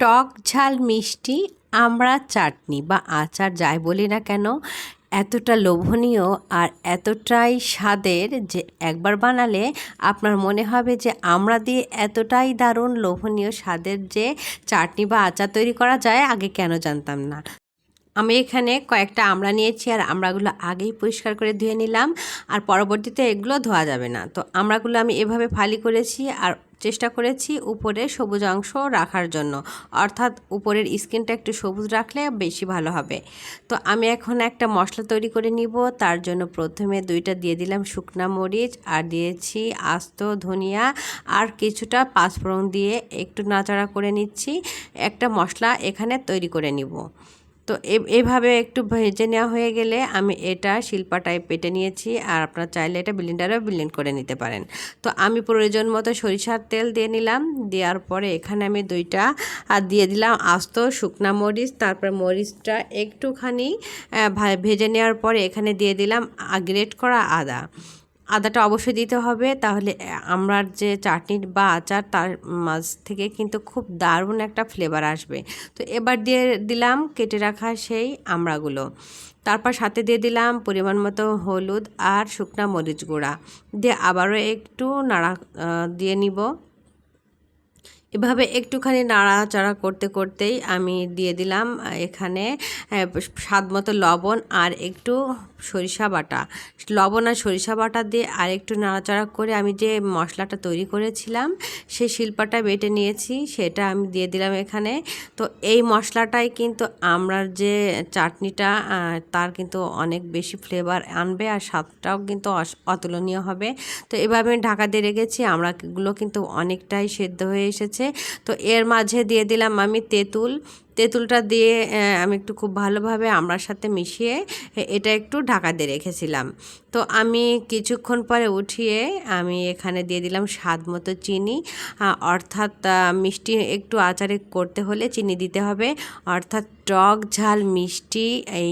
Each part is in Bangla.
টক ঝাল মিষ্টি আমড়ার চাটনি বা আচার যাই বলি না কেন, এতটা লোভনীয় আর এতটাই স্বাদের যে একবার বানালে আপনার মনে হবে যে আমরা দিয়ে এতটাই দারুণ লোভনীয় স্বাদের যে চাটনি বা আচার তৈরি করা যায়, আগে কেন জানতাম না। আমি এখানে কয়েকটা আমড়া নিয়েছি আর আমড়াগুলো আগেই পরিষ্কার করে ধুয়ে নিলাম আর পরবর্তীতে এগুলো ধোয়া যাবে না। তো আমড়াগুলো আমি এভাবে ফালি করেছি আর চেষ্টা করেছি উপরে সবুজ অংশ রাখার জন্য। অর্থাৎ উপরের স্কিনটা একটু সবুজ রাখলে বেশি ভালো হবে। তো আমি এখন একটা মশলা তৈরি করে নিব। তার জন্য প্রথমে দুইটা দিয়ে দিলাম শুকনা মরিচ আর দিয়েছি আস্ত ধনিয়া আর কিছুটা পাঁচফোড়ন দিয়ে একটু নাচাড়া করে নিচ্ছি। একটা মশলা এখানে তৈরি করে নিব। তো এভাবে একটু ভেজে নেওয়া হয়ে গেলে আমি এটা শিল্পাটায় পেটে নিয়েছি আর আপনার চাইলে এটা ব্লিন্ডারেও ব্লেন্ড করে নিতে পারেন। তো আমি প্রয়োজন মতো সরিষার তেল দিয়ে নিলাম, দেওয়ার পরে এখানে আমি দুইটা, আর দিয়ে দিলাম আস্ত শুকনা মরিচ, তারপর মরিচটা একটুখানি ভেজে নেওয়ার পরে এখানে দিয়ে দিলাম গ্রেট করা আদা। আদাটা অবশ্যই দিতে হবে। তাহলে আমরা যে চাটনি বা আচার তার মাছ থেকে কিন্তু খুব দারুণ একটা ফ্লেভার আসবে। তো এবার দিয়ে দিলাম কেটে রাখা সেই আমড়াগুলো তারপর সাথে দিয়ে দিলাম পরিমাণ মতো হলুদ আর শুকনা মরিচ গুঁড়া। দিয়ে আবারও একটু নাড়া দিয়ে নিব। এভাবে একটুখানি নাড়াচাড়া করতে করতেই আমি দিয়ে দিলাম এখানে স্বাদ মতো লবণ আর একটু সরিষা বাটা। লবণ আর সরিষা বাটা দিয়ে আর একটু নাড়াচাড়া করে আমি যে মশলাটা তৈরি করেছিলাম, সেই শিল্পাটা বেটে নিয়েছি, সেটা আমি দিয়ে দিলাম এখানে। তো এই মশলাটাই কিন্তু আমরা যে চাটনিটা তার কিন্তু অনেক বেশি ফ্লেভার আনবে আর স্বাদটাও কিন্তু অতুলনীয় হবে। তো এভাবে আমি ঢাকা দিয়ে রেখেছি, আমরাগুলো কিন্তু অনেকটাই সেদ্ধ হয়ে এসেছে। তো এর মাঝে দিয়ে দিলাম আমি তেঁতুল। তেঁতুলটা দিয়ে আমি একটু খুব ভালোভাবে আমড়ার সাথে মিশিয়ে এটা একটু ঢাকা দিয়ে রেখেছিলাম। তো আমি কিছুক্ষণ পরে উঠিয়ে আমি এখানে দিয়ে দিলাম স্বাদ মতো চিনি। অর্থাৎ মিষ্টি একটু আচারে করতে হলে চিনি দিতে হবে। অর্থাৎ টক ঝাল মিষ্টি, এই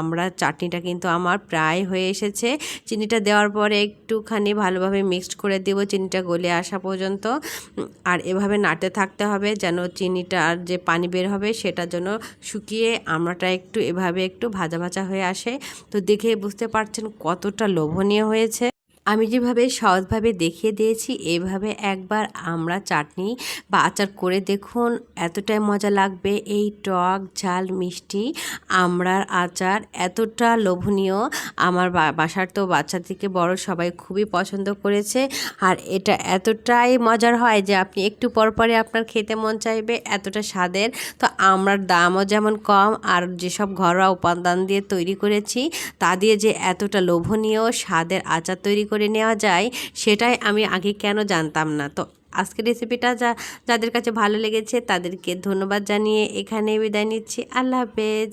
আমরা চাটনিটা কিন্তু আমার প্রায় হয়ে এসেছে। চিনিটা দেওয়ার পরে একটুখানি ভালোভাবে মিক্সড করে দেব, চিনিটা গলে আসা পর্যন্ত। আর এভাবে নাড়তে থাকতে হবে যেন চিনিটার যে পানি বের হবে সেটার জন্য শুকিয়ে আমড়াটা একটু এভাবে একটু ভাজা ভাজা হয়ে আসে। তো দেখে বুঝতে পারছেন কতটা লোভনীয় হয়েছে। আমি যেভাবে সহজভাবে দেখিয়ে দিয়েছি এইভাবে একবার আমরা চাটনি বা আচার করে দেখুন এতটাই মজা লাগবে। এই টক ঝাল মিষ্টি আমড়ার আচার এতটা লোভনীয়। আমার বাসার তো বাচ্চা থেকে বড় সবাই খুবই পছন্দ করেছে। আর এটা এতটাই মজার হয় যে আপনি একটু পর পরে আপনার খেতে মন চাইবে এতটা স্বাদের। তো আমরার দামও যেমন কম আর যেসব ঘরোয়া উপাদান দিয়ে তৈরি করেছি, তা দিয়ে যে এতটা লোভনীয় স্বাদের আচার তৈরি করে নেওয়া যায়, সেটাই আমি আগে কেন জানতাম না। তো আজকের রেসিপিটা যা, যাদের কাছে ভালো লেগেছে তাদেরকে ধন্যবাদ জানিয়ে এখানে বিদায় নিচ্ছি। আল্লাহ হাফেজ।